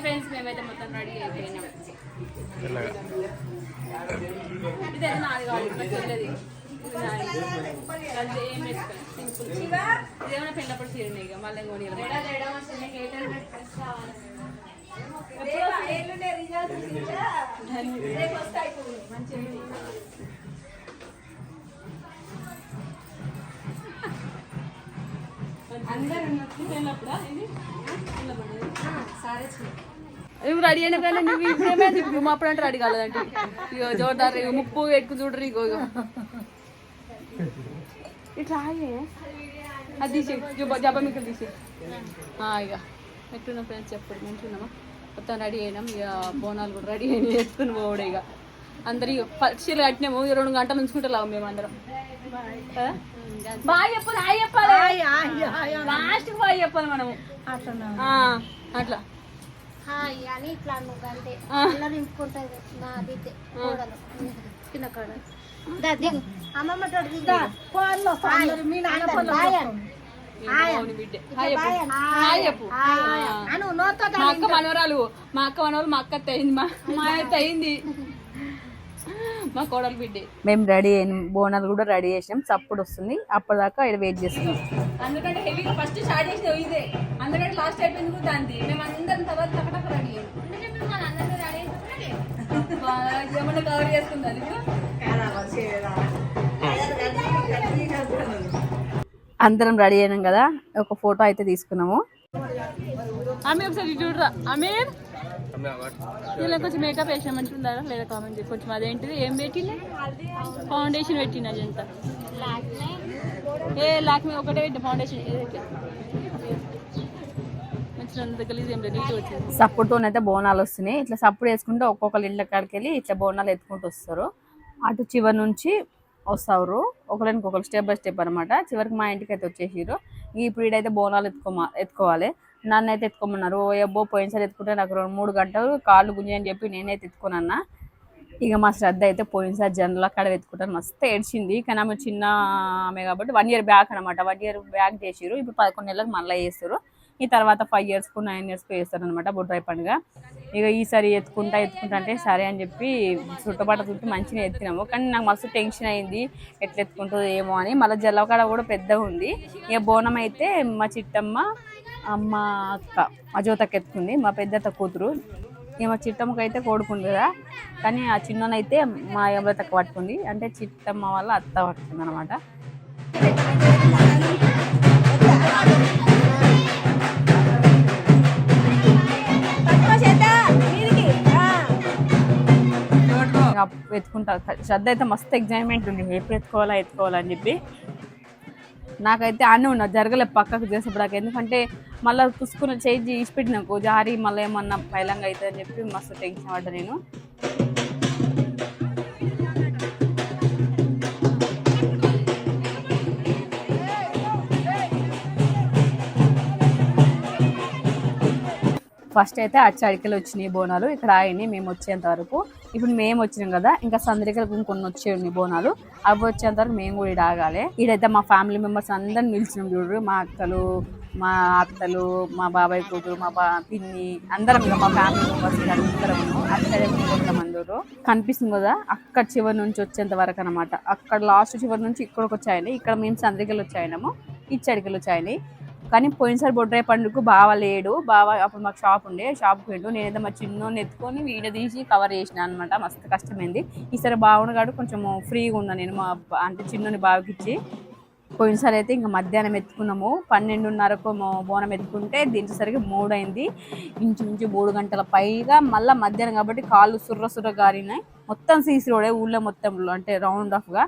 Friends మేమైతే మొత్తం ready అయిపోయినాం. నాది చెల్లెది ఇది నాది ఏం వేసుకోలేదు సింపుల్. ఇదేమైనా పెళ్ళప్పుడు చీరనే ఇక మళ్ళీ కొని నువ్వు రెడీ అయిన కానీ నువ్వు ఇప్పుడేమే నువ్వు మా అప్పుడు అంటే రెడీ కాలేదంటే. ఇగో జోర్దార్ ఇగో ముప్పు ఎక్కువ చూడరు ఇగో ఇగో. ఇట్లా ఆయే అది తీసే జబ్బ మీకు తీసే ఇక ఎట్టున్న ఫ్రెండ్స్ చెప్పండి. మంచిగున్నామా మొత్తం రెడీ అయినాం. ఇక బోనాలు కూడా రెడీ అయినాయి. ఎత్తుకుని పోవడే ఇక అందరు ఇక పక్షులు కట్టినాము. ఇక రెండు గంటలు ఉంచుకుంటా మేము అందరం బాగా చెప్పాలి హాయ్ చెప్పాలి. లాస్ట్ బాగా చెప్పాలి మనము. అట్లా. హాయ్ అని ఇట్లా అంతే. కోడలు చిన్న అమ్మమ్మ తోటి దిగు. మీ నోతో మా అక్క మనవరాలు. మా అక్క మనవరాలు మా అక్క అయింది. మా మా అత్త అయింది. మా కోడలు బిడ్డే. మేము రెడీ అయిన బోనాలు కూడా రెడీ చేసినాం. చప్పుడు వస్తుంది. అప్పటిదాకా ఇక్కడ వెయిట్ చేస్తున్నాం. అందుకంటే హెవీగా ఫస్ట్ స్టార్ట్ చేసిన ఇదే. అందుకంటే లాస్ట్ అయిపోయింది కూడా దాంది? మేము అందరం తర్వాత రెడీ ఏమన్నా కవర్ చేసుకుందా అందరం రెడీ అయినాం కదా. ఒక ఫోటో అయితే తీసుకున్నాము. ఆమె ఒకసారి చూడరా. అమీర్ ఇలా కొంచెం మేకప్ వేసిన లేదా కామెంట్ చేసి కొంచెం అదేంటిది? ఏం పెట్టిన ఫౌండేషన్ పెట్టిన అదంతా ఏ లాక్మీ ఒకటే పెట్టి ఫౌండేషన్ మంచిగా అంత లేదు సప్పుడుతోనైతే బోనాలు వస్తున్నాయి. ఇట్లా సప్పుడు వేసుకుంటే ఒక్కొక్కరు ఇళ్ళ కాడికి వెళ్ళి ఇట్లా బోనాలు ఎత్తుకుంటూ వస్తారు. అటు చివరి నుంచి వస్తారు. ఒకరికి ఒకరు స్టెప్ బై స్టెప్ అనమాట చివరికి మా ఇంటికి అయితే వచ్చేసారు ఇప్పుడు ఈడైతే బోనాలు ఎత్తుకోమా ఎత్తుకోవాలి. నన్నైతే ఎత్తుకోమన్నారు. ఓ పోయినసారి ఎత్తుకుంటే నాకు రెండు మూడు గంటలు కాళ్ళు గుంజి అని చెప్పి నేనైతే ఎత్తుకున్నా ఇక మా శ్రద్ధ అయితే పోయినసారి జనరల్ అక్కడ ఎత్తుకుంటాను మస్తు ఏడ్చింది. కానీ ఆమె చిన్న ఆమె కాబట్టి వన్ ఇయర్ బ్యాక్ అనమాట వన్ ఇయర్ బ్యాక్ చేసిరు ఇప్పుడు పదకొండు నెలలకు మళ్ళీ చేస్తారు. ఈ తర్వాత ఫైవ్ ఇయర్స్కు నైన్ ఇయర్స్కు వేస్తారు అనమాట బొడ్రాయి పండుగ. ఇక ఈసారి ఎత్తుకుంటా ఎత్తుకుంటా అంటే సరే అని చెప్పి చుట్టుపాట చుట్టూ మంచిగా ఎత్తినాము. కానీ నాకు మస్తు టెన్షన్ అయింది. ఎట్లా ఎత్తుకుంటుందో ఏమో అని. మళ్ళీ జల్లకాడ కూడా పెద్దగా ఉంది. ఇక బోనం అయితే మా చిట్టమ్మ అమ్మ అక్క అజోతక్క ఎత్తుకుంది మా పెద్దత్త కూతురు. ఈమె చిట్టమ్మకి అయితే కోడుకుంది కదా కానీ ఆ చిన్ననైతే మా యమలతక్క పట్టుకుంది. అంటే చిట్టమ్మ వాళ్ళ అత్త పట్టుకుంది అనమాట ఎత్తుకుంటా. శ్రద్ధ అయితే మస్తు ఎగ్జైట్మెంట్ ఉంది. ఎప్పుడు ఎత్తుకోవాలా ఎత్తుకోవాలని చెప్పి. నాకైతే అన్నీ ఉన్నా జరగలే పక్కకు చేసేప్పుడు ఎందుకంటే మళ్ళీ పుసుకున్న చేయి తీసి పెట్టినాకు జారి మళ్ళీ ఏమన్నా పైలంగా అవుతుంది అని చెప్పి మస్తు టెన్షన్ పడ్డా నేను. ఫస్ట్ అయితే అచ్చడికలు వచ్చినాయి బోనాలు ఇక్కడ ఆగినాయి మేము వచ్చేంత వరకు. ఇప్పుడు మేము వచ్చినాం కదా ఇంకా సందరికలకు ఇంకొన్ని వచ్చేయండి బోనాలు. అవి వచ్చేంత వరకు మేము కూడా ఈడ ఆగాలి. ఈడైతే మా ఫ్యామిలీ మెంబర్స్ అందరం నిలిచినాం చూడరు మా అక్కలు మా అత్తలు మా బాబాయ్ కూతురు మా బా పిన్ని అందరం ఇక మా ఫ్యామిలీ మెంబర్స్ అందరం అక్కడే కొంతమంది కనిపిస్తుంది కదా అక్కడ చివరి నుంచి వచ్చేంత వరకు అనమాట అక్కడ లాస్ట్ చివరి నుంచి ఇక్కడికి వచ్చాయని ఇక్కడ మేము సందరికలు వచ్చాయినాము ఇచ్చడికలు వచ్చాయని కానీ పోయినసారి బొడ్రాయి పండుగకు బావ లేడు. బావ అప్పుడు మాకు షాప్ ఉండే షాప్కి వెళ్ళు నేనైతే మా చిన్నోని ఎత్తుకొని వీడియో తీసి కవర్ చేసిన అనమాట మస్తు కష్టమైంది. ఈసారి బావునగాడు కొంచెం ఫ్రీగా ఉన్నా నేను మా అంటే చిన్నోని బావకిచ్చి. పోయినసారి అయితే ఇంకా మధ్యాహ్నం ఎత్తుకున్నాము. పన్నెండున్నరకు బోనం ఎత్తుకుంటే దించేసరికి మూడు అయింది ఇంచుమించు మూడు గంటల పైగా మళ్ళీ మధ్యాహ్నం కాబట్టి కాళ్ళు సుర్ర సుర్ర గారినాయి. మొత్తం సీసీ రోడే ఊళ్ళో మొత్తంలో అంటే రౌండ్ ఆఫ్గా.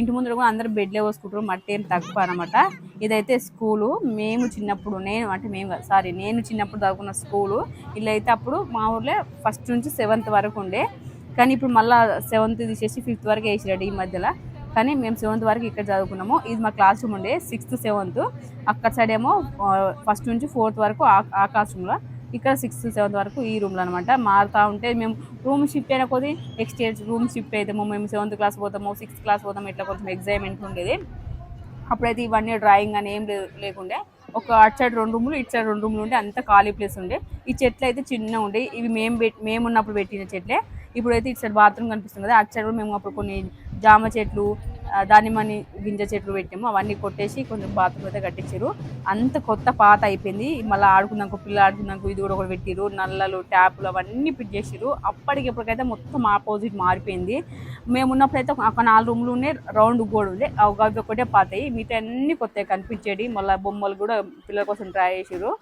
ఇంటి ముందు కూడా అందరూ బెడ్లే పోసుకుంటారు మట్టి ఏం తక్కువ అనమాట ఇదైతే స్కూలు. మేము చిన్నప్పుడు నేను అంటే మేము సారీ నేను చిన్నప్పుడు చదువుకున్న స్కూలు. ఇలా అయితే అప్పుడు మా ఊర్లో ఫస్ట్ నుంచి సెవెంత్ వరకు ఉండే. కానీ ఇప్పుడు మళ్ళీ సెవెంత్ తీసేసి ఫిఫ్త్ వరకు వేసిరాడు ఈ మధ్యలో. కానీ మేము సెవెంత్ వరకు ఇక్కడ చదువుకున్నాము. ఇది మా క్లాస్ రూమ్ ఉండే సిక్స్త్ సెవెంత్ అక్కడ సైడ్ ఏమో ఫస్ట్ నుంచి ఫోర్త్ వరకు ఆ క్లాస్ రూమ్లో ఇక్కడ సిక్స్త్ సెవెంత్ వరకు ఈ రూమ్లో అనమాట మారుతూ ఉంటే మేము రూమ్ షిఫ్ట్ అయిన కొద్దీ నెక్స్ట్ ఇయర్ రూమ్ షిఫ్ట్ అవుతాము మేము సెవెంత్ క్లాస్ పోతాము సిక్స్త్ క్లాస్ పోతాము ఇట్లా కొంచెం ఎగ్జైట్మెంట్ ఉండేది. అప్పుడైతే ఇవన్నీ డ్రాయింగ్ అని ఏం లే- లేకుండే. ఒక అటు సైడ్ రెండు రూములు ఇటు సైడ్ రెండు రూములు ఉండే అంత ఖాళీ ప్లేస్ ఉండే. ఈ చెట్లు అయితే చిన్న ఉండే. ఇవి మేము పెట్ మేము ఉన్నప్పుడు పెట్టిన చెట్లే. ఇప్పుడైతే ఇటు సైడ్ బాత్రూమ్ కనిపిస్తుంది కదా అటు సైడ్ కూడా మేము అప్పుడు కొన్ని జామ చెట్లు దానిమ్మని గింజ చెట్లు పెట్టాము. అవన్నీ కొట్టేసి కొంచెం బాత్రూమ్ అయితే కట్టించారు. అంత కొత్త పాత అయిపోయింది. మళ్ళీ ఆడుకున్నాక పిల్ల ఆడుకున్నాక ఇది కూడా ఒకటి పెట్టిరు నల్లలు ట్యాపులు అవన్నీ ఫిట్ చేసిరు అప్పటికి ఇప్పటికైతే మొత్తం ఆపోజిట్ మారిపోయింది. మేము ఉన్నప్పుడైతే ఒక- నాలుగు రూమ్లు ఉన్నాయి రౌండ్ గోడ ఉంది. అవి ఒకటే పాతాయి. మిగతా అన్ని కొత్తగా కనిపించేది మళ్ళీ బొమ్మలు కూడా పిల్లల కోసం ట్రై చేసిరు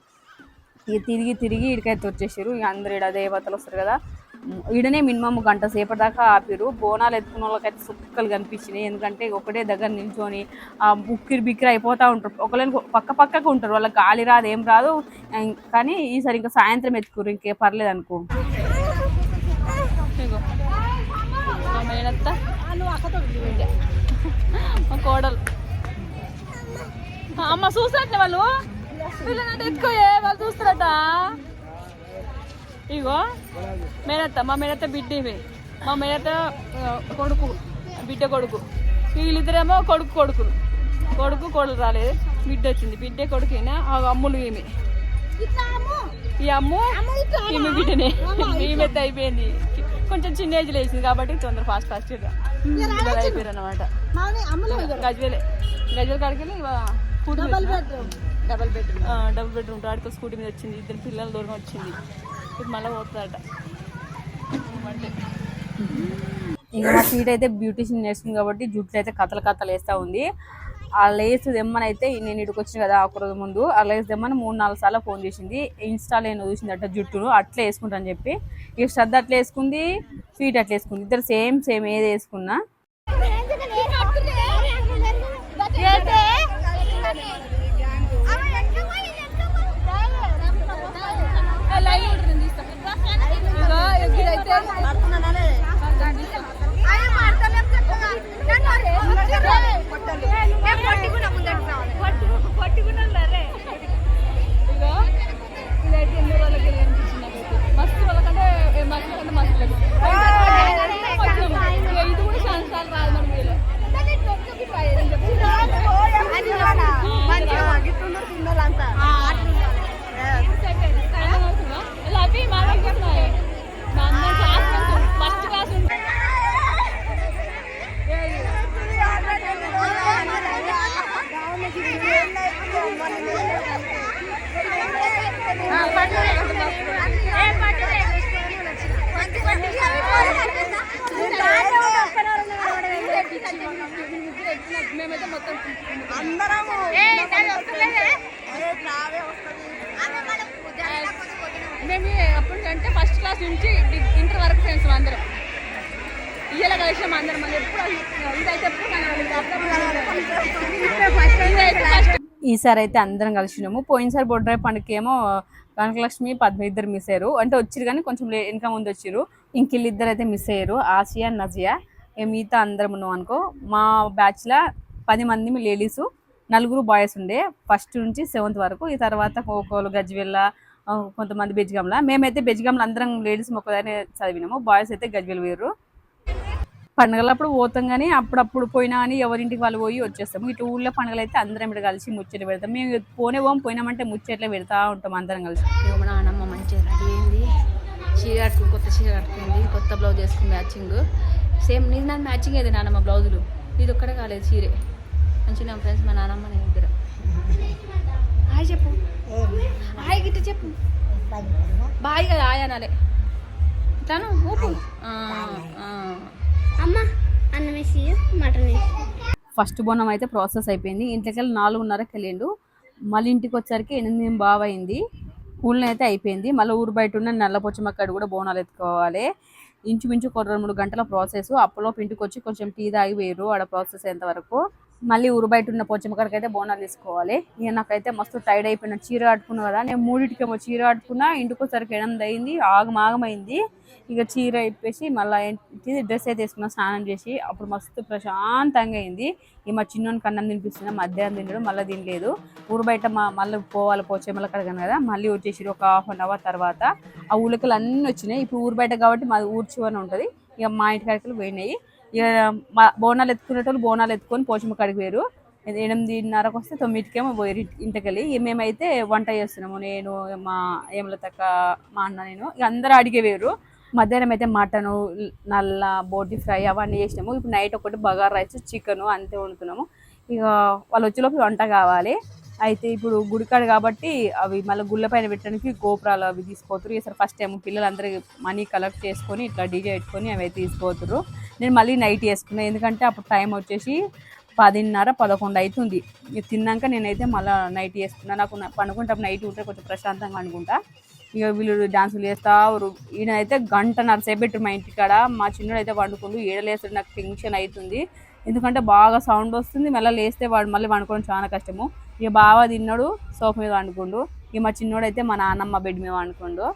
ఇక తిరిగి తిరిగి ఇక్కడికైతే వచ్చేసారు ఇక అందరు ఇక్కడ దేవతలు వస్తారు కదా ఈడనే మినిమం గంట సేపటి దాకా ఆపిరు. బోనాలు ఎత్తుకున్న వాళ్ళకైతే సుక్కలు కనిపించినాయి. ఎందుకంటే ఒకటే దగ్గర నిల్చొని ఆ ఉక్కిరి బిక్కిరి అయిపోతూ ఉంటారు. ఒకళ్ళని పక్క పక్కకు ఉంటారు. వాళ్ళకి గాలి రాదు ఏం రాదు. కానీ ఈసారి ఇంకా సాయంత్రం ఎత్తుకురు ఇంకే పర్లేదు అనుకో. కోడలు. అమ్మ చూసినట్లే వాళ్ళు? పిల్లలంటే ఎత్తుకోయే వాళ్ళు చూస్తారట. ఇగో మేనత్త మా మేనత్త బిడ్డ ఇవి మా మేనత్త కొడుకు బిడ్డ కొడుకు. వీళ్ళిద్దరేమో కొడుకు కొడుకులు. కొడుకు కొడుకు రాలేదు బిడ్డ వచ్చింది. బిడ్డ కొడుకునా? ఆ అమ్ములు ఈమె. ఈ అమ్ము ఈమె బిడ్డనే. ఈమె అయిపోయింది. కొంచెం చిన్న ఏజ్ లేచింది కాబట్టి తొందర ఫాస్ట్ ఫాస్ట్ అయిపోయారు అనమాట గజ్వేలే గజ్వేల్ కాడికి వెళ్ళి డబల్ బెడ్రూమ్ డబుల్ బెడ్రూమ్ ఆడికి స్కూటీ మీద వచ్చింది. ఇద్దరు పిల్లల దూరం వచ్చింది. ఇప్పుడు మళ్ళీ పోతుందట. అంటే ఇంకా మా సీట్ అయితే బ్యూటీషియన్ నేర్చుకుంది కాబట్టి జుట్లు అయితే కథలు కథలు వేస్తూ ఉంది. ఆ లేస్ దెమ్మని అయితే నేను ఇక్కడికి వచ్చిన కదా ఒక రోజు ముందు ఆ లేస్ దెమ్మని మూడు నాలుగు సార్లు ఫోన్ చేసింది. ఇన్స్టాలో ఏమో చూసిందట జుట్టును అట్లా వేసుకుంటాను చెప్పి. ఇక శ్రద్ధ అట్లా వేసుకుంది స్వీట్ అట్లా వేసుకుంది. ఇద్దరు సేమ్ సేమ్ ఏది వేసుకున్నా Bye. మేమైతే మొత్తం మేము అప్పటి అంటే ఫస్ట్ క్లాస్ నుంచి ఇంటర్ వరకు ఫ్రెండ్స్ అందరం. ఇయ్యాల కలిసినాం అందరం. మళ్ళీ ఎప్పుడు ఇదైతే ఎప్పుడు ఈసారి అయితే అందరం కలిసినాము. పోయినసారి బొడ్రాయి పండుగకి ఏమో కనకలక్ష్మి పద్మ ఇద్దరు మిస్ అయ్యారు. అంటే వచ్చిరు కానీ కొంచెం లే- వెనక ముందు వచ్చిరు ఇంక వీళ్ళిద్దరు అయితే మిస్ అయ్యారు. ఆసియా నజియా ఏ మిగతా అందరం ఉన్నాం అనుకో. మా బ్యాచ్లో పది మంది లేడీస్ నలుగురు బాయ్స్ ఉండే ఫస్ట్ నుంచి సెవెంత్ వరకు. ఈ తర్వాత కోకోలు గజ్వెల్ల కొంతమంది బెజ్గంల మేమైతే బెజ్గంల అందరం లేడీస్ మొక్కదానే చదివినాము. బాయ్స్ అయితే గజ్వెల్ వేరు. పండుగలప్పుడు పోతాం కానీ అప్పుడప్పుడు పోయినా అని ఎవరింటికి వాళ్ళు పోయి వచ్చేస్తాము. ఇటు ఊళ్ళో పండుగలు అయితే అందరం ఇక్కడ కలిసి ముచ్చట్లు పెడతాం. మేము పోనే పోం పోయినామంటే ముచ్చట్లే పెడతా ఉంటాం అందరం కలిసి. నానమ్మ మా నాన్నమ్మ మంచిగా రెడీ అయింది. చీర కట్టుకుని కొత్త చీర కట్టుకుంది. కొత్త బ్లౌజ్ వేసుకుని మ్యాచింగ్ సేమ్ నీది నాకు మ్యాచింగ్ అయితే నాన్నమ్మ బ్లౌజులు ఇది ఒక్కడే కాలేదు చీరే. మంచిగా ఫ్రెండ్స్ మా నాన్నమ్మ నేను ఇద్దరు హాయ్ చెప్పు. హాయ్ గిట్ట చెప్పు. బాయ్ కదా హాయ్ అనాలే. తను ఊపు. అమ్మ అన్నం వేసి మటన్ వేసి. ఫస్ట్ బోనం అయితే ప్రాసెస్ అయిపోయింది. ఇంట్లోకి వెళ్ళి నాలుగున్నరకి వెళ్ళిండు. మళ్ళీ ఇంటికి వచ్చరికి ఎనిమిది బాగా అయింది ఊళ్ళో అయితే అయిపోయింది. మళ్ళీ ఊరు బయట ఉన్న నల్ల పొచ్చమక్కడి కూడా బోనాలు ఎత్తుకోవాలి. ఇంచుమించు ఒక రెండు మూడు గంటల ప్రాసెస్ అప్పలో ఇంటికి వచ్చి కొంచెం టీ తాగి వేరు ఆడ ప్రాసెస్ అయ్యేంత వరకు. మళ్ళీ ఊరు బయట ఉన్న పోచమ్మకాడికి అయితే బోనాలు తీసుకోవాలి. ఇక నాకైతే మస్తు టైర్డ్ అయిపోయిన చీర కట్టుకున్నా కదా నేను మూడింటికేమో చీర కట్టుకున్నా ఇంటికోసరికి ఎనిమిది అయింది ఆగమాగమైంది ఇక చీర ఇప్పేసి మళ్ళీ ఏంటి డ్రెస్ అయితే వేసుకున్నా స్నానం చేసి అప్పుడు మస్తు ప్రశాంతంగా అయింది. ఈ మా చిన్నోనికి అన్నం తినిపిస్తున్నా మధ్యాహ్నం తినడం మళ్ళీ తినలేదు. ఊరు బయట మా మళ్ళీ పోవాలి పోచేమల కడగను కడగాను కదా మళ్ళీ వచ్చేసి ఒక హాఫ్ అన్ అవర్ తర్వాత. ఆ ఉలకలు అన్నీ వచ్చినాయి. ఇప్పుడు ఊరు బయట కాబట్టి మా ఊరు చివరన ఉంటుంది. ఇక మా ఇంటి కాడికి పోయినాయి. ఇక మా బోనాలు ఎత్తుకునేటోళ్ళు బోనాలు ఎత్తుకొని పోచమ్మ కాడికి వేరు ఎనిమిదిన్నరకు వస్తే తొమ్మిదికేమో పోయారు ఇంటికెళ్ళి మేమైతే వంట చేస్తున్నాము. నేను మా ఏమలతక్క మా అన్న నేను ఇక అందరూ అడిగే వేరు. మధ్యాహ్నం అయితే మటను నల్ల బోటి ఫ్రై అవన్నీ చేసినాము. ఇప్పుడు నైట్ ఒకటి బగారా రైస్ చికెను అంతే వండుతున్నాము. ఇక వాళ్ళు వచ్చేలోపు వంట కావాలి. అయితే ఇప్పుడు గుడికాడు కాబట్టి అవి మళ్ళీ గుళ్ళ పైన పెట్టడానికి గోపురాలు అవి తీసుకోతురు ఈసారి ఫస్ట్ టైం పిల్లలందరూ మనీ కలెక్ట్ చేసుకొని ఇట్లా డీజే పెట్టుకొని అవి అయితే తీసుకోతురు నేను మళ్ళీ నైట్ వేసుకున్నాను ఎందుకంటే అప్పుడు టైం వచ్చేసి పదిన్నర పదకొండు అవుతుంది తిన్నాక నేనైతే మళ్ళీ నైట్ వేసుకున్నా నాకు పండుకుంటే నైట్ ఉంటే కొంచెం ప్రశాంతంగా అనుకుంటా ఇక వీళ్ళు డాన్సులు చేస్తా ఉరు- ఈయన అయితే గంటన్నర పెట్టు మా ఇంటికాడ మా చిన్నడు అయితే వండుకుండు ఏడలేస్తాడు నాకు టెన్షన్ అవుతుంది ఎందుకంటే బాగా సౌండ్ వస్తుంది. మళ్ళీ లేస్తే వాడు మళ్ళీ వండుకోవడం చాలా కష్టము. ఇక బావ తిన్నాడు సోఫ మీద వండుకుండు. ఇక మా చిన్నోడు అయితే మా నాన్నమ్మ బెడ్ మీద వండుకుండు.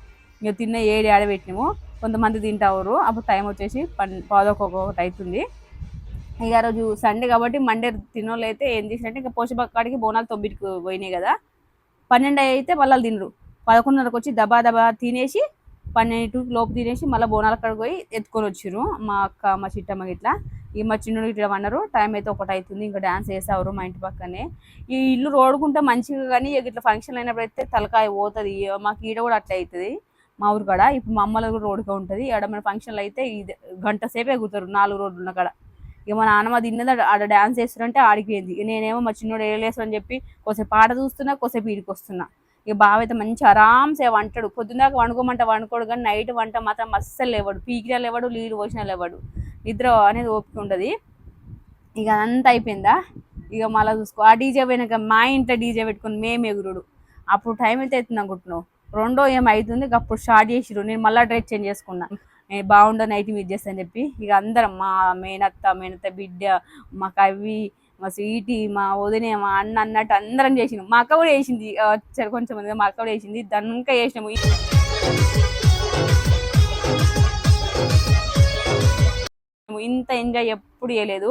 ఇక తిన్న ఏడు ఆడ పెట్టినాము. కొంతమంది తింటారు అప్పుడు టైం వచ్చేసి పన్ పాదొక్కొక్కటి అవుతుంది ఇక రోజు సండే కాబట్టి మండే తినోళ్ళు అయితే ఏం చేసినట్టే ఇంకా పోషకాడికి బోనాలు తొమ్మిదికి పోయినాయి కదా. పన్నెండు అయితే వాళ్ళు తినరు. పదకొండున్నరకు వచ్చి దబా దబా తినేసి పన్నెండు లోపు తినేసి మళ్ళీ బోనాల కాడికి పోయి ఎత్తుకొని వచ్చిర్రు. మా అక్క మా చిట్టమ్మ ఇట్లా ఈ మా చిన్నుడు ఇట్లా అన్నారు టైం అయితే ఒకటి అవుతుంది ఇంకా డ్యాన్స్ వేసేవారు మా ఇంటి పక్కనే. ఈ ఇల్లు రోడుకుంటే మంచిగా కానీ ఇక ఇట్లా ఫంక్షన్ అయినప్పుడు అయితే తలకాయ పోతుంది. మాకు ఈడ కూడా అట్లా అవుతుంది మా ఊరు కాడ. ఇప్పుడు మా అమ్మలో కూడా రోడ్డుగా ఉంటుంది. ఆడ మన ఫంక్షన్లు అయితే ఇది గంట సేపే ఎగుతారు నాలుగు రోడ్లు ఉన్న కాడ. ఇక మా నాన్నమ్మ తిన్నది ఆడ- డ్యాన్స్ చేస్తుంటే ఆడిపోయింది నేనేమో మా చిన్నోడు ఏలేసు అని చెప్పి కొసేపు పాట చూస్తున్నా కొసేపు ఈడికి వస్తున్నా. ఇక బావ అయితే మంచి ఆరామ్సే వంటాడు పొద్దున్నాక వండుకోమంటే వండుకోడు కానీ నైట్ వంట మాత్రం అస్సలు లేవాడు. పీకినా లేవాడు నీళ్ళు పోసినా లేవాడు. నిద్ర అనేది ఓపిక ఉండదు. ఇక అదంతా అయిపోయిందా? ఇక మళ్ళీ చూసుకో. ఆ డీజే పోయినాక మా ఇంట్లో డీజే పెట్టుకుని మేము ఎగురుడు. అప్పుడు టైం అయితే అవుతుంది అనుకుంటున్నావు? రెండో ఏం అవుతుంది అప్పుడు స్టార్ట్ చేసిరు నేను మళ్ళీ డ్రెస్ చేంజ్ చేసుకున్నా. ఏ బాగుండో నైట్ మీరు చేస్తాను చెప్పి. ఇక అందరం మా మేనత్త మేనత్త బిడ్డ మా కవి మా స్వీటీ మా వదిన మా అన్న అన్నట్టు అందరం చేసినాం మా అక్క కూడా వేసింది వచ్చారు కొంచెం మా అక్క కూడా వేసింది దాన్ని ఇంకా వేసినాము ఇంత ఎంజాయ్ ఎప్పుడు చేయలేదు.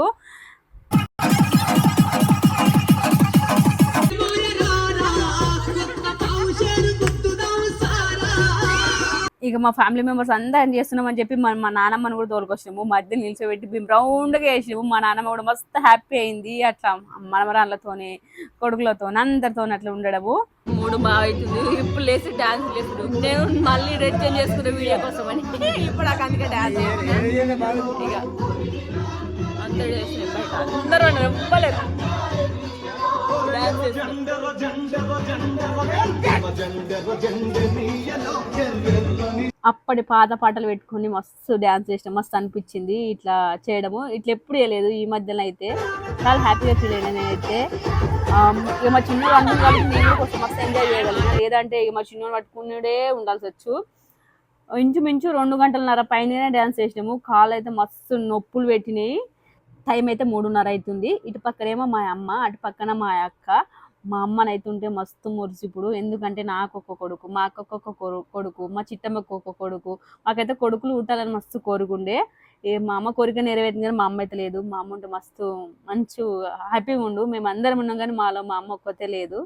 ఇక మా ఫ్యామిలీ మెంబర్స్ అందరం చేస్తున్నామని చెప్పి మా మా నాన్నమ్మని కూడా తోలుకొచ్చినాము మధ్య నిల్చోబెట్టి మేము రౌండ్గా వేసినాము మా నాన్నమ్మ కూడా మస్తు హ్యాపీ అయింది అట్లా మనమరాళ్ళతోని కొడుకులతో అందరితో అట్లా ఉండడము మూడు బాగా అవుతుంది ఇప్పుడు లేచి డాన్స్ లేచుడు నేను మళ్ళీ రెడ్ చేంజ్ చేసుకున్న వీడియో కోసం అని ఇప్పుడు నాకు అందుకే డాన్స్ ఇక అందరూ చేసిన బయట అందరూ ఇవ్వలేదు డాన్స్ అప్పటి పాత పాటలు పెట్టుకొని మస్తు డ్యాన్స్ చేసినాం మస్తు అనిపించింది ఇట్లా చేయడము. ఇట్లా ఎప్పుడు చేయలేదు ఈ మధ్యన అయితే. చాలా హ్యాపీగా ఫీల్ అయినా నేనైతే. ఇక మా చిన్నోడు అందరూ కాబట్టి నేను కొంచెం మస్తు ఎంజాయ్ చేయగలను. లేదంటే ఇక మా చిన్నోడు పట్టుకునేడే ఉండాల్సి వచ్చు. ఇంచుమించు రెండు గంటలన్నర పైన డ్యాన్స్ చేసినాము. కాళ్ళు అయితే మస్తు నొప్పులు పెట్టినాయి. టైం అయితే మూడున్నర అవుతుంది. ఇటు పక్కనేమో మా అమ్మ అటు పక్కన మా అక్క. మా అమ్మనైతే ఉంటే మస్తు మురిసిప్పుడు ఎందుకంటే నాకు ఒక కొడుకు మా అక్కకు ఒక కొడు- కొడుకు మా చిట్టమ్మకు ఒక కొడుకు. మాకైతే కొడుకులు పుట్టాలని మస్తు కోరుకుండే. ఏ మా అమ్మ కోరిక నెరవేరింది కానీ మా అమ్మ అయితే లేదు. మా అమ్మ ఉంటే మస్తు మంచు హ్యాపీగా ఉండు మేము అందరం ఉన్నాం కానీ మాలో మా అమ్మ ఒక్కతే లేదు.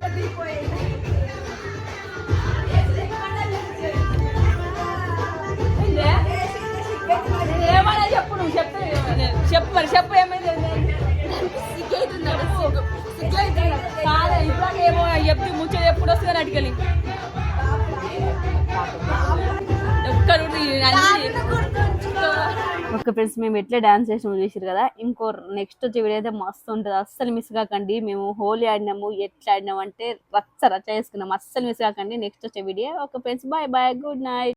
ఓకే ఫ్రెండ్స్ మేము ఎట్లా డాన్స్ చేసినామో చూసారు కదా ఇంకో నెక్స్ట్ వచ్చే వీడియో అయితే మస్తు ఉంటుంది. అస్సలు మిస్ కాకండి. మేము హోలీ ఆడినాము ఎట్లా ఆడినాము అంటే రచ్చ రచ్చ చేసుకున్నాము. అస్సలు మిస్ కాకండి. నెక్స్ట్ వచ్చే video okay friends bye bye good night